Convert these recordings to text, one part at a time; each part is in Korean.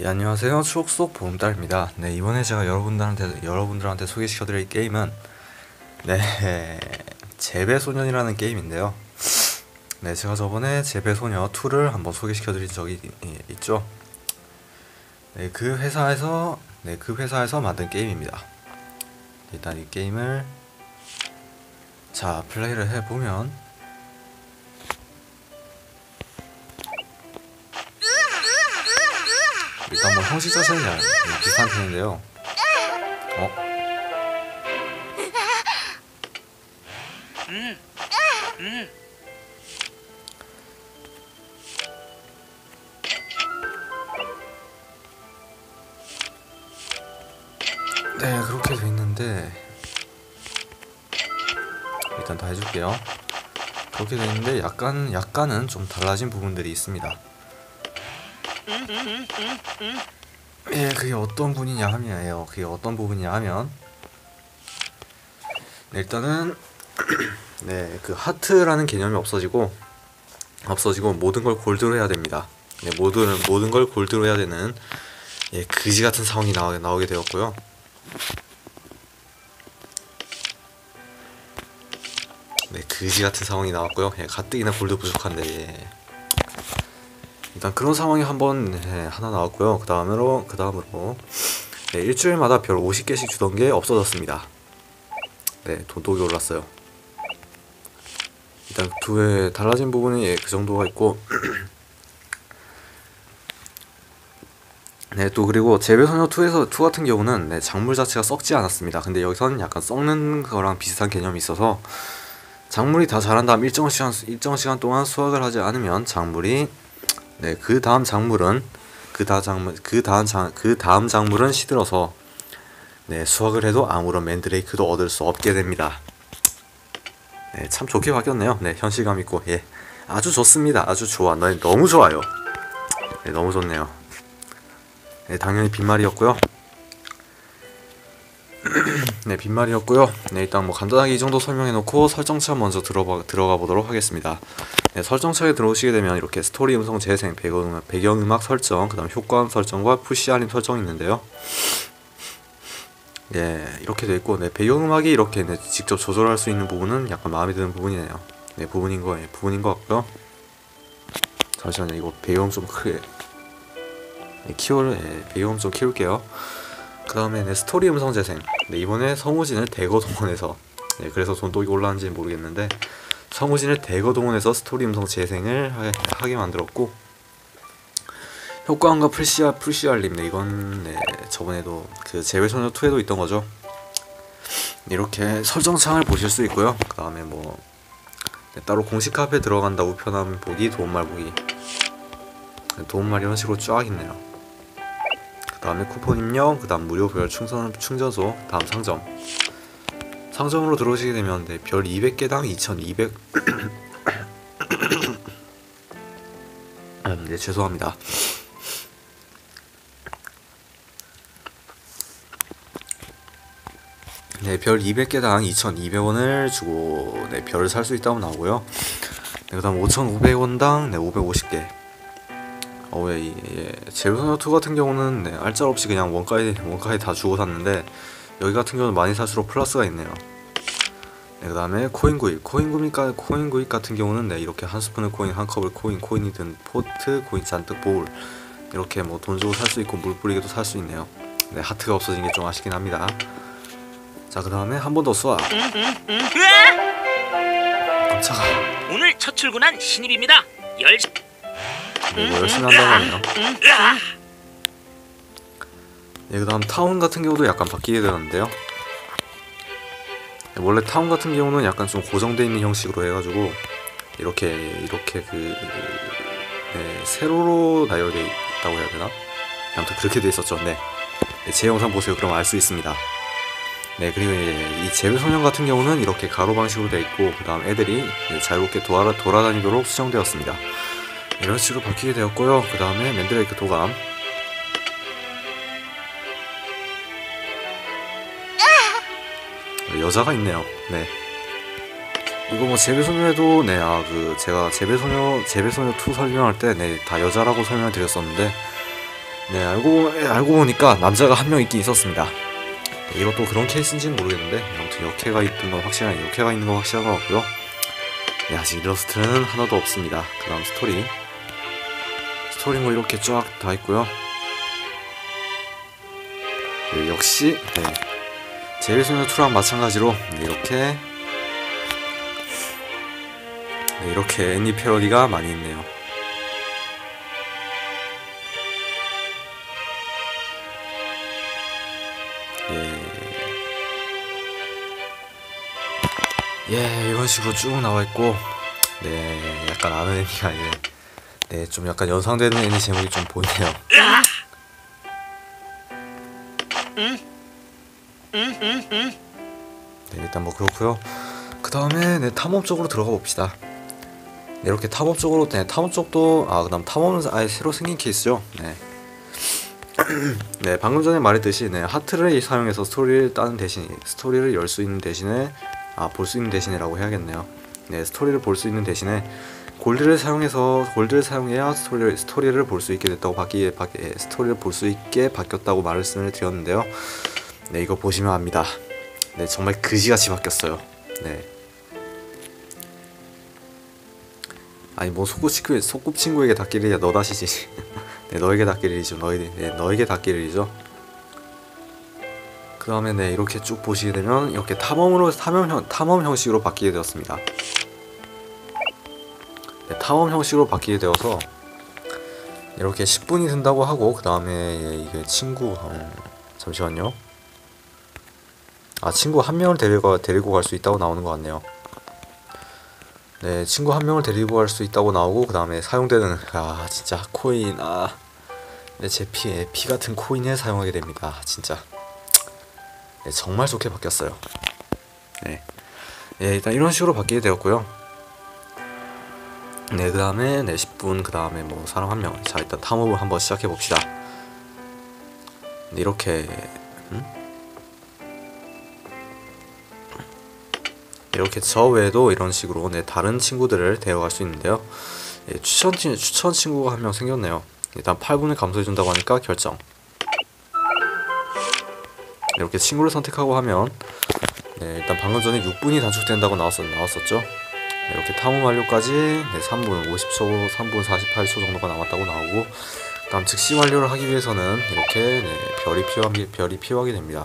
예, 안녕하세요. 추억 속 보험달입니다. 네, 이번에 제가 여러분들한테 여러분들한테 소개시켜 드릴 게임은 네 재배 소년이라는 게임인데요. 네, 제가 저번에 재배 소녀 2를 한번 소개시켜 드린 적이 이- 있죠. 네, 그 회사에서 네, 그 회사에서 만든 게임입니다. 일단 이 게임을 자 플레이를 해 보면 뭐 형식 네, 비슷한 편인데요. 어? 네 그렇게 돼 있는데 일단 다 해줄게요. 그렇게 돼 있는데 약간 약간은 좀 달라진 부분들이 있습니다. 예, 그게 어떤 분이냐 하면요. 그게 어떤 부분이냐 하면 네, 일단은 네, 그 하트라는 개념이 없어지고 없어지고 모든 걸 골드로 해야 됩니다. 네, 모든 모든 걸 골드로 해야 되는 예, 그지 같은 상황이 나오, 나오게 되었고요. 네, 그지 같은 상황이 나왔고요. 예, 가뜩이나 골드 부족한데 예. 일단 그런 상황이 한번 예, 하나 나왔고요. 그 다음으로 그 다음으로 네, 일주일마다 별 50개씩 주던 게 없어졌습니다. 네, 돈독이 올랐어요. 일단 두에 달라진 부분이 예, 그 정도가 있고 네, 또 그리고 재배소녀 2에서 2 같은 경우는 네, 작물 자체가 썩지 않았습니다. 근데 여기서는 약간 썩는 거랑 비슷한 개념이 있어서 작물이 다 자란 다음 일정 시간 일정 시간 동안 수확을 하지 않으면 작물이 네, 그 다음 작물은 그 다음 작물 그 다음 장, 그 다음 작물은 시들어서 네, 수확을 해도 아무런 맨드레이크도 얻을 수 없게 됩니다. 네, 참 좋게 바뀌었네요. 네, 현실감 있고 예, 아주 좋습니다. 아주 좋아. 네, 너무 좋아요. 네, 너무 좋네요. 네, 당연히 빈말이었고요. 네, 빈말이었고요. 네, 일단 뭐 간단하게 이 정도 설명해 놓고 설정차 먼저 들어가 들어가 보도록 하겠습니다. 네, 설정차에 들어오시게 되면 이렇게 스토리 음성 재생, 배경 배경음악 설정, 그 다음 효과음 설정과 푸시 알림 설정이 있는데요. 네, 이렇게 돼 있고, 네, 배경음악이 이렇게 네, 직접 조절할 수 있는 부분은 약간 마음에 드는 부분이네요. 네, 부분인 거, 예, 부분인 것 같고요. 잠시만요, 이거 배경 좀 크게 네, 키울, 예, 배경 좀 키울게요. 그 다음에 네, 스토리 음성 재생. 네, 이번에 성우진을 대거 동원해서, 네, 그래서 돈독이 올라왔는지 모르겠는데, 성우진을 대거 동원해서 스토리 음성 재생을 하, 하게 만들었고, 효과음과 풀시아 풀시알림 네 이건 네 저번에도 그 재배소녀 2에도 있던 거죠. 이렇게 설정창을 보실 수 있고요. 그 다음에 뭐 네, 따로 공식 카페 들어간다 우편함 보기 도움말 보기 네, 도움말 이런 식으로 쫙 있네요. 그 다음에 쿠폰 입력, 그 다음 무료 별 충전 충전소, 다음 상점. 상점으로 들어오시게 되면 네, 별 200개당 2,200. 음, 네 죄송합니다. 네, 별 200개당 2,200원을 주고 네, 별을 살 수 있다고 나오고요. 네, 그 다음 5,500원당 네, 550개. 어, 왜, 이, 예, 제로소녀 2 같은 경우는 네, 알짤 없이 그냥 원가에 원가에 다 주고 샀는데 여기 같은 경우는 많이 살수록 플러스가 있네요. 네, 그 다음에 코인 구입, 코인 구입가 코인 구입 같은 경우는 네, 이렇게 한 스푼을 코인, 한 컵을 코인, 코인이 든 포트, 코인 잔뜩 보울 이렇게 뭐 돈 주고 살 수 있고 물 뿌리기도 살 수 있네요. 네, 하트가 없어진 게 좀 아쉽긴 합니다. 자, 그 다음에 한 번 더 쏴. 으아! 깜짝아. 오늘 첫 출근한 신입입니다. 열 네, 뭐 열심히 한다고 하네요. 으아! 네, 그 다음 타운 같은 경우도 약간 바뀌게 되었는데요. 네, 원래 타운 같은 경우는 약간 좀 고정되어 있는 형식으로 해가지고 이렇게 이렇게 그 네, 세로로 나열되어 있다고 해야 되나? 아무튼 그렇게 돼 있었죠. 네. 네, 제 영상 보세요. 그럼 알 수 있습니다. 네, 그리고 이제 이 재배소년 같은 경우는 이렇게 가로 방식으로 되어 있고 그 다음 애들이 네, 자유롭게 돌아, 돌아다니도록 수정되었습니다. 이런 식으로 바뀌게 되었고요. 그 다음에 맨드레이크 도감 여자가 있네요. 네. 이거 뭐 재배소녀에도 네 아 그 제가 재배소녀 재배소녀 2 설명할 때 네 다 여자라고 설명을 드렸었는데 네 알고 알고 보니까 남자가 한 명 있긴 있었습니다. 네, 이것도 그런 케이스인지는 모르겠는데 아무튼 역해가 있던 건 확실한 역해가 있는 건 확실한 것 같고요. 네 아직 일러스트는 하나도 없습니다. 그다음 스토리 뭐 이렇게 쫙 다 있고요. 네, 역시 네, 재배소녀 2랑 마찬가지로 네, 이렇게 네, 이렇게 애니 패러디가 많이 있네요. 예. 예, 이런 식으로 쭉 나와 있고, 네, 약간 아는 애니가 예, 네, 좀 약간 연상되는 애니 제목이 좀 보이네요. 네, 일단 뭐 그렇고요. 그 다음에 네, 탐험 쪽으로 들어가 봅시다. 네, 이렇게 탐험 쪽으로 네, 탐험 쪽도 아 그다음 탐험은 아예 새로 생긴 케이스죠. 네. 네, 방금 전에 말했듯이 네, 하트를 사용해서 스토리를 따는 대신 스토리를 열 수 있는 대신에 아 볼 수 있는 대신에라고 해야겠네요. 네, 스토리를 볼 수 있는 대신에 골드를 사용해서 골드를 사용해야 스토리를 스토리를 볼 수 있게 됐다고 바뀌 스토리를 볼 수 있게 바뀌었다고 말씀을 드렸는데요. 네, 이거 보시면 압니다. 네, 정말 그지같이 바뀌었어요. 네. 아니 뭐 소꿉친구 소꿉친구에게 닿길 일이야 너 다시지. 네, 너에게 닿길 일이죠. 너에게 네, 너에게 닿길 일이죠. 그 다음에 네 이렇게 쭉 보시게 되면 이렇게 탐험으로 탐험 형 탐험 형식으로 바뀌게 되었습니다. 네, 탐험 형식으로 바뀌게 되어서 이렇게 10분이 든다고 하고 그 다음에 예, 이게 친구 음, 잠시만요. 아 친구 한 명을 데리고 데리고 갈 수 있다고 나오는 것 같네요. 네 친구 한 명을 데리고 갈 수 있다고 나오고 그 다음에 사용되는 아 진짜 코인 아내제피 피 같은 코인을 사용하게 됩니다. 진짜 네, 정말 좋게 바뀌었어요. 네. 네 일단 이런 식으로 바뀌게 되었고요. 네 그 다음에 네 10분 그 다음에 뭐 사람 한 명. 자 일단 탐험을 한번 시작해 봅시다. 네, 이렇게 음? 이렇게 저 외에도 이런 식으로 네, 다른 친구들을 데려갈 수 있는데요. 예, 추천 친- 추천 친구가 한 명 생겼네요. 일단 8분을 감소해 준다고 하니까 결정. 이렇게 친구를 선택하고 하면 네, 일단 방금 전에 6분이 단축된다고 나왔었, 나왔었죠. 네, 이렇게 탐험 완료까지 네, 3분 50초, 3분 48초 정도가 남았다고 나오고 다음 즉시 완료를 하기 위해서는 이렇게 네, 별이 필요하게 별이 필요하게 됩니다.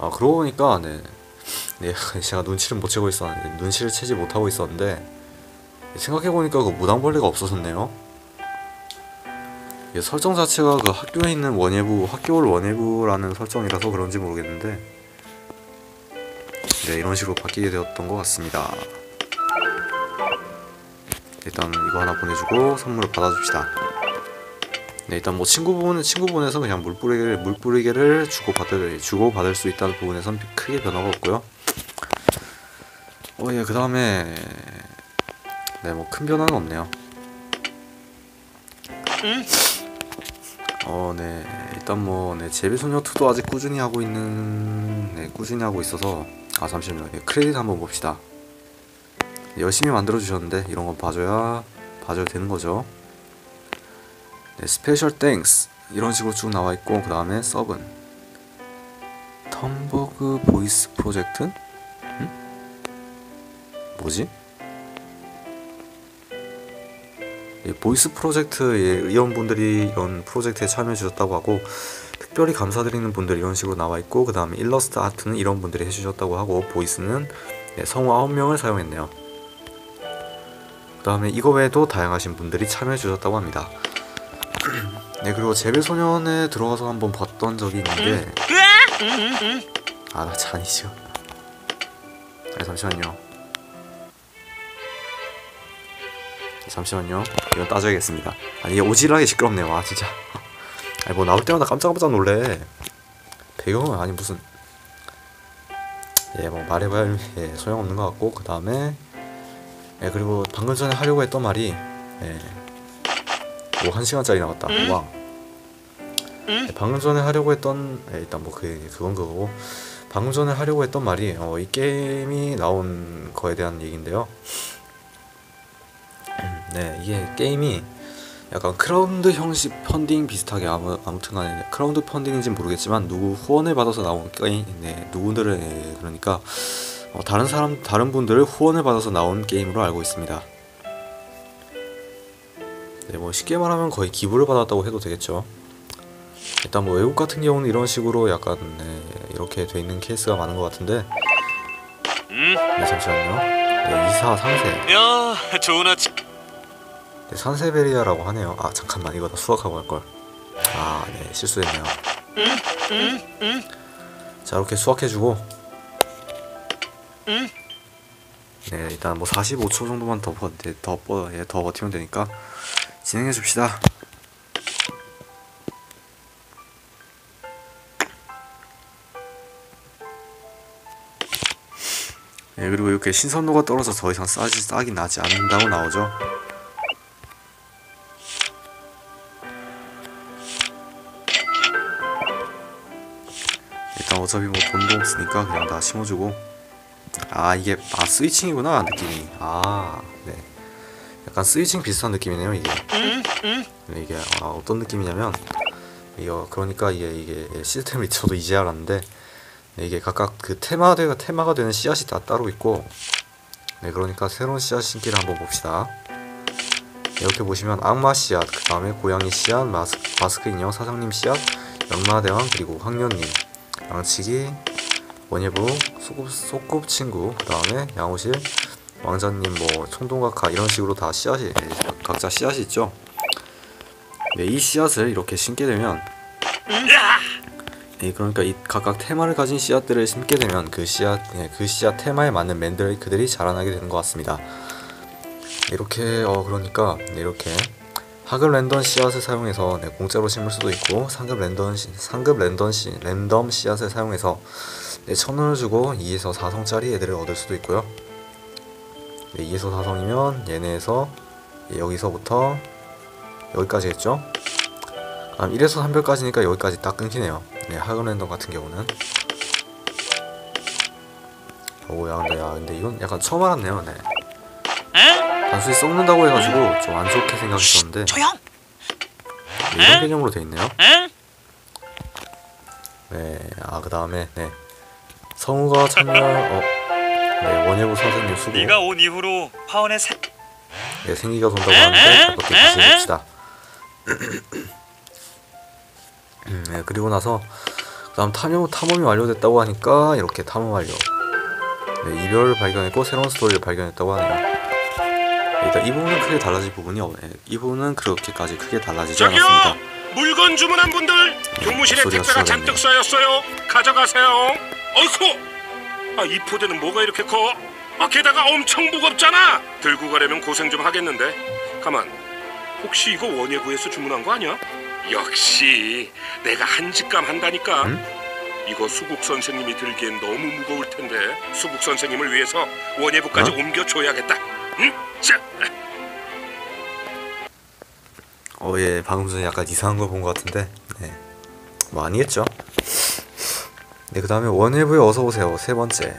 아 그러고 보니까 네, 네 제가 눈치를 못 채고 있었는데 눈치를 채지 못하고 있었는데 생각해 보니까 그 무당벌레가 없어졌네요. 설정 자체가 그 학교에 있는 원예부 학교를 원예부라는 설정이라서 그런지 모르겠는데 네 이런 식으로 바뀌게 되었던 것 같습니다. 일단 이거 하나 보내주고 선물을 받아줍시다. 네 일단 뭐 친구 부분 친구 부분에서 그냥 물 뿌리개를 물 뿌리개를 주고 받을 주고 받을 수 있다는 부분에선 크게 변화가 없고요. 어 예 그 다음에 네 뭐 큰 변화는 없네요. 어 네 일단 뭐 네 제비소녀 2도 아직 꾸준히 하고 있는 네 꾸준히 하고 있어서 아 잠시만요 네, 크레딧 한번 봅시다. 네, 열심히 만들어 주셨는데 이런 거 봐줘야 봐줘야 되는 거죠. 네, 스페셜 땡스 이런 식으로 쭉 나와 있고 그 다음에 서븐 텀버그 보이스 프로젝트? 응? 뭐지? 예, 보이스 프로젝트 예, 의원분들이 이런 프로젝트에 참여해 주셨다고 하고 특별히 감사드리는 분들 이런 식으로 나와 있고 그 다음에 일러스트 아트는 이런 분들이 해주셨다고 하고 보이스는 예, 성우 9명을 사용했네요. 그 다음에 이거 외에도 다양하신 분들이 참여해 주셨다고 합니다. 네 그리고 재배소년에 들어가서 한번 봤던 적이 있는데 아나 잔이죠 아 잠시만요. 잠시만요. 이건 따져야겠습니다. 아니 오지랖이 시끄럽네요. 아 진짜 아니 뭐 나올 때마다 깜짝깜짝 놀래 배경은 아니 무슨 예 뭐 말해봐야 예, 소용없는 것 같고 그 다음에 예 그리고 방금 전에 하려고 했던 말이 예. 오, 한 시간짜리 나왔다. 왕. 네, 방금 전에 하려고 했던 네, 일단 뭐 그, 그건 그거고 방금 전에 하려고 했던 말이 어, 이 게임이 나온 거에 대한 얘기인데요. 네, 이게 게임이 약간 크라우드 형식 펀딩 비슷하게 아무 아무튼 간에 크라우드 펀딩인지 는 모르겠지만 누구 후원을 받아서 나온 게임, 네, 누구들의 네, 그러니까 어, 다른 사람 다른 분들을 후원을 받아서 나온 게임으로 알고 있습니다. 네, 뭐 쉽게 말하면 거의 기부를 받았다고 해도 되겠죠. 일단 뭐 외국 같은 경우는 이런 식으로 약간 네, 이렇게 돼 있는 케이스가 많은 것 같은데 음, 네, 잠시만요. 네, 이사 상세. 야, 좋은 아침. 네, 산세베리아라고 하네요. 아 잠깐만 이거 다 수학하고 할 걸. 아, 네 실수했네요. 자 이렇게 수학해주고. 네 일단 뭐 45초 정도만 더 버, 네, 더, 버, 예, 더 버티면 되니까 진행해 줍시다. 네 그리고 이렇게 신선도가 떨어져 더 이상 싸지 싸긴 나지 않는다고 나오죠. 어차피 뭐 돈도 없으니까 그냥 다 심어주고. 아 이게 아 스위칭이구나 느낌이. 아네. 약간 스위칭 비슷한 느낌이네요 이게. 네, 이게 아, 어떤 느낌이냐면 이거 그러니까 이게 이게 시스템이 저도 이제 알았는데 네, 이게 각각 그 테마대가 테마가 되는 씨앗이 다 따로 있고 네 그러니까 새로운 씨앗 신기를 한번 봅시다. 이렇게 보시면 악마 씨앗 그 다음에 고양이 씨앗 마스, 마스크 인형 사장님 씨앗 역마대왕 그리고 황년님 양치기 원예부 소꿉, 소꿉 친구 그 다음에 양호실 왕자님 뭐 총동각하 이런 식으로 다 씨앗이 예, 각자 씨앗이 있죠. 네, 이 씨앗을 이렇게 심게 되면 예, 그러니까 이 각각 테마를 가진 씨앗들을 심게 되면 그 씨앗 예, 그 씨앗 테마에 맞는 맨들 그들이 자라나게 되는 것 같습니다. 이렇게 어 그러니까 네, 이렇게 하급 랜덤 씨앗을 사용해서 네, 공짜로 심을 수도 있고 상급 랜덤 씨, 상급 랜덤 씨, 랜덤 씨앗을 사용해서 네, 천 원을 주고 2에서 4성짜리 애들을 얻을 수도 있고요. 네, 2에서 4성이면 얘네에서 예, 여기서부터 여기까지겠죠? 다음 1에서 3별까지니까 여기까지 딱 끊기네요. 네, 하급 랜덤 같은 경우는 오야 근데 야 근데 이건 약간 처음 알았네요. 네. 에? 단순히 썩는다고 해가지고 좀 안 좋게 생각했었는데 조용. 네, 이런 개념으로 돼 있네요. 에? 네, 아 그 다음에 네 성우가 참여 어, 네 원예부 선생님 수고 네가 온 이후로 파원의 새 네 생기가 돈다고 하는데 가볍게 기시해봅시다. 음, 네 그리고 나서 그다음 탐험 탐험이 완료됐다고 하니까 이렇게 탐험 완료. 네 이별을 발견했고 새로운 스토리를 발견했다고 하네요. 네, 일단 이 부분은 크게 달라질 부분이 없. 네, 이 부분은 그렇게까지 크게 달라지지 저기요 않았습니다. 물건 주문한 분들 교무실에 목소리가 택배가. 잔뜩 쌓였어요 가져가세요 어이쿠 아 이 포대는 뭐가 이렇게 커? 아 게다가 엄청 무겁잖아 들고 가려면 고생 좀 하겠는데 가만 혹시 이거 원예부에서 주문한 거 아니야? 역시 내가 한 직감 한다니까 음? 이거 수국 선생님이 들기엔 너무 무거울 텐데 수국 선생님을 위해서 원예부까지 어? 옮겨줘야겠다 어, 예, 방금 전에 약간 이상한 걸 본 것 같은데, 네. 뭐 아니겠죠? 네, 그 다음에 원예부에 어서오세요. 세 번째.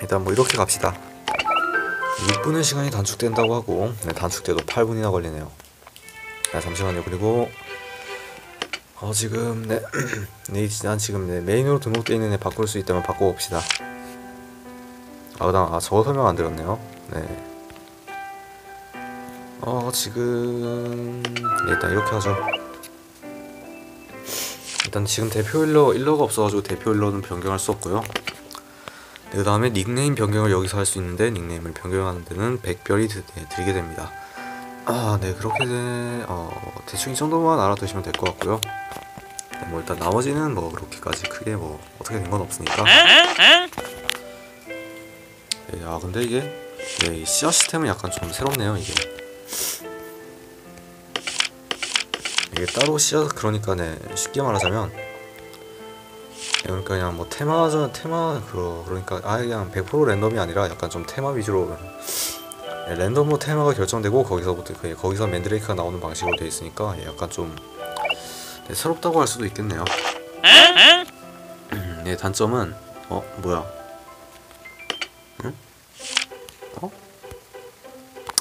일단 뭐 이렇게 갑시다. 6분의 시간이 단축된다고 하고, 네, 단축돼도 8분이나 걸리네요. 아, 잠시만요. 그리고, 어, 지금, 네, 네, 난 지금 네, 메인으로 등록되어 있는 애 바꿀 수 있다면 바꿔봅시다. 아, 그다음 아 저거 설명 안 드렸네요. 네. 어 지금 네, 일단 이렇게 하죠. 일단 지금 대표 일러 일러가 없어가지고 대표 일러는 변경할 수 없고요. 네, 그 다음에 닉네임 변경을 여기서 할 수 있는데 닉네임을 변경하는 데는 100별이 드, 네, 들게 됩니다. 아, 네 그렇게 돼, 어 대충 이 정도만 알아두시면 될 것 같고요. 네, 뭐 일단 나머지는 뭐 그렇게까지 크게 뭐 어떻게 된 건 없으니까. 네, 아 근데 이게 네, 이 씨앗 시스템은 약간 좀 새롭네요 이게 이게 따로 씨앗 그러니까 네 쉽게 말하자면 네, 그러니까 그냥 뭐 테마전 테마 그러 그러니까 아예 그냥 100% 랜덤이 아니라 약간 좀 테마 위주로 네, 랜덤으로 테마가 결정되고 거기서부터 그- 거기서 맨드레이크가 나오는 방식으로 되어 있으니까 예, 약간 좀 네, 새롭다고 할 수도 있겠네요. 음, 네, 단점은 어 뭐야? 응? 어?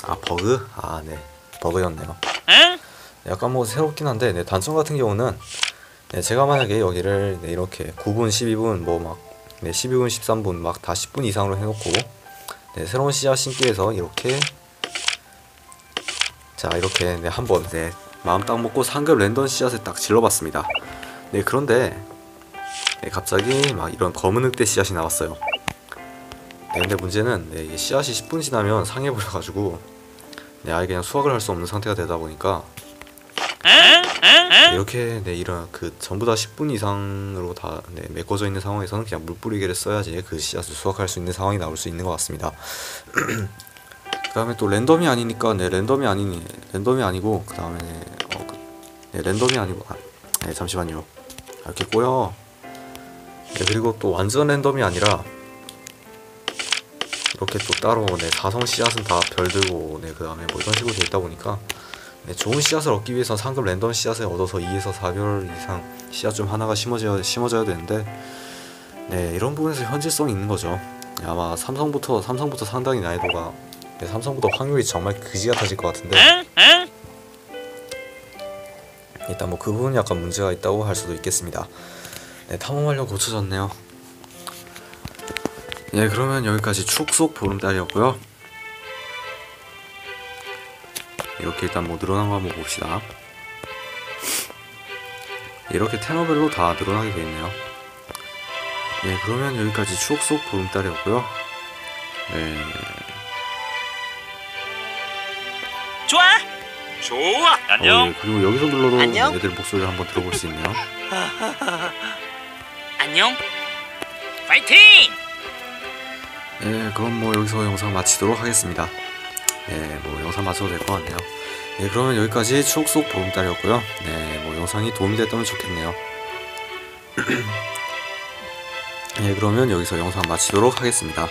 아 버그? 아 네, 버그였네요. 응? 약간 뭐 새롭긴 한데 네, 단점 같은 경우는 네, 제가 만약에 여기를 네, 이렇게 9분, 12분 뭐 막 네, 12분, 13분 막 다 10분 이상으로 해놓고 네, 새로운 씨앗 심기 위해서 이렇게 자 이렇게 네, 한번 네, 마음 딱 먹고 상급 랜덤 씨앗을 딱 질러봤습니다. 네 그런데 네, 갑자기 막 이런 검은 늑대 씨앗이 나왔어요. 네, 근데 문제는 네, 씨앗이 10분 지나면 상해버려가지고 네, 아예 그냥 수확을 할 수 없는 상태가 되다 보니까? 이렇게 네 이런 그 전부 다 10분 이상으로 다 네, 메꿔져 있는 상황에서는 그냥 물 뿌리개를 써야지 그 씨앗을 수확할 수 있는 상황이 나올 수 있는 것 같습니다. 그 다음에 또 랜덤이 아니니까 네 랜덤이 아니니 랜덤이 아니고 그 다음에 어, 그, 네 랜덤이 아니고 아, 네 잠시만요. 아, 이렇게 꼬여 네 그리고 또 완전 랜덤이 아니라 이렇게 또 따로 네 사성 씨앗은 다 별들고 네그 다음에 뭐 이런 식으로 돼 있다 보니까 네, 좋은 씨앗을 얻기 위해서 상급 랜덤 씨앗을 얻어서 2에서 4별 이상 씨앗 좀 하나가 심어져야, 심어져야 되는데 네 이런 부분에서 현실성이 있는 거죠. 네, 아마 삼성부터 삼성부터 상당히 난이도가 네, 삼성부터 확률이 정말 그지 같아질 것 같은데? 일단 뭐 그 부분이 약간 문제가 있다고 할 수도 있겠습니다. 네 탐험 완료 고쳐졌네요. 네 그러면 여기까지 축속 보름달이었고요 이렇게 일단 뭐 늘어난 거 한번 봅시다 이렇게 테마별로 다 늘어나게 되어 있네요 네 그러면 여기까지 추억 속 보름달이었고요 네 좋아. 좋아. 어, 안녕. 예, 그리고 여기서 눌러도 안녕. 애들 목소리를 한번 들어볼 수 있네요 안녕. 파이팅! 네, 그럼 뭐 여기서 영상 마치도록 하겠습니다. 네, 뭐 영상 마쳐도 될 것 같네요. 네, 그러면 여기까지 추억 속 보름달이었고요. 네, 뭐 영상이 도움이 됐다면 좋겠네요. 네, 그러면 여기서 영상 마치도록 하겠습니다.